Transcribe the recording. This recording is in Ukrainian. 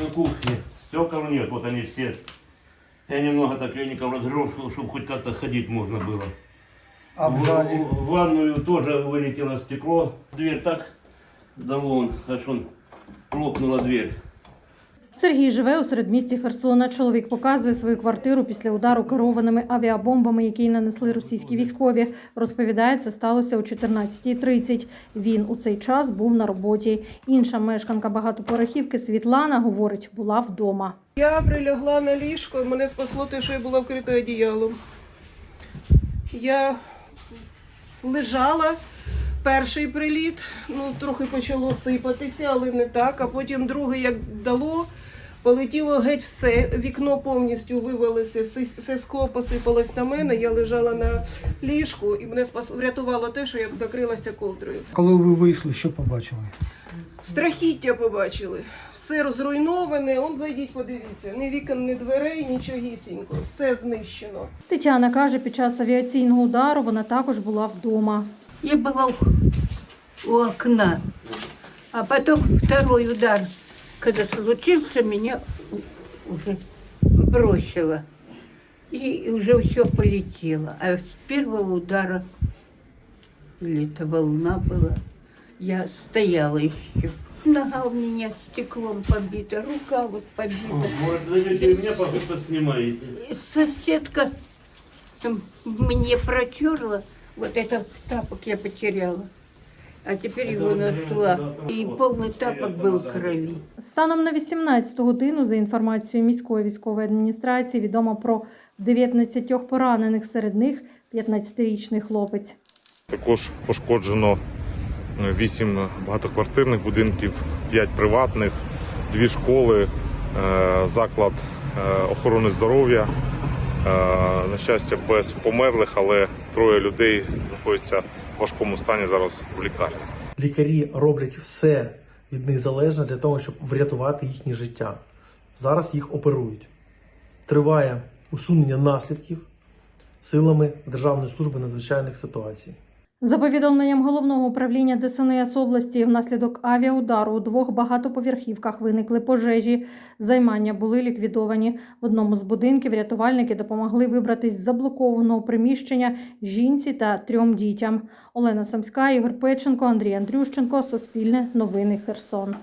на кухне. Стекол нет, вот они все. Я немного так веником разгреб, чтобы хоть как-то ходить можно было. А в залі? в ванную тоже вылетело стекло. Дверь так, да вон, аж он лопнула дверь. Сергій живе у середмісті Херсона. Чоловік показує свою квартиру після удару керованими авіабомбами, які нанесли російські військові. Розповідає, це сталося о 14.30. Він у цей час був на роботі. Інша мешканка багатоповерхівки Світлана говорить, була вдома. Я прилягла на ліжко, мене спасло те, що я була вкрита одіялом. Я лежала, перший приліт, ну трохи почало сипатися, але не так. А потім другий, як дало, полетіло геть все. Вікно повністю вивалося, все, все скло посипалось на мене. Я лежала на ліжку і мене спас, врятувало те, що я накрилася ковдрою. Коли ви вийшли, що побачили? Страхіття побачили. Все розруйноване. Он зайдіть, подивіться. Ні вікон, ні дверей, нічогісінько. Все знищено. Тетяна каже, під час авіаційного удару вона також була вдома. Я была у, у окна. А потом второй удар, когда случился, меня уже бросило. И уже все полетело. А с первого удара, или это волна была, я стояла еще. Нога у меня стеклом побита, рука вот побита. Может, зайдете и меня просто снимаете. Соседка мне протерла, вот этот тапок я потеряла. А теперь его нашла. И полный тапок был в крови. Станом на 18 годину, за інформацією міської військової адміністрації, відомо про 19 поранених, серед них 15-річний хлопець. Також пошкоджено 8 багатоквартирних будинків, 5 приватних, 2 школи, е, заклад е, охорони здоров'я. Е, На щастя, без померлих, але троє людей знаходяться в важкому стані зараз в лікарні. Лікарі роблять все від них залежне для того, щоб врятувати їхнє життя. Зараз їх оперують. Триває усунення наслідків силами Державної служби надзвичайних ситуацій. За повідомленням головного управління ДСНС області, внаслідок авіаудару у двох багатоповерхівках виникли пожежі. Займання були ліквідовані. В одному з будинків рятувальники допомогли вибратись з заблокованого приміщення жінці та трьом дітям. Олена Самська, Ігор Печенко, Андрій Андрющенко. Суспільне новини Херсон.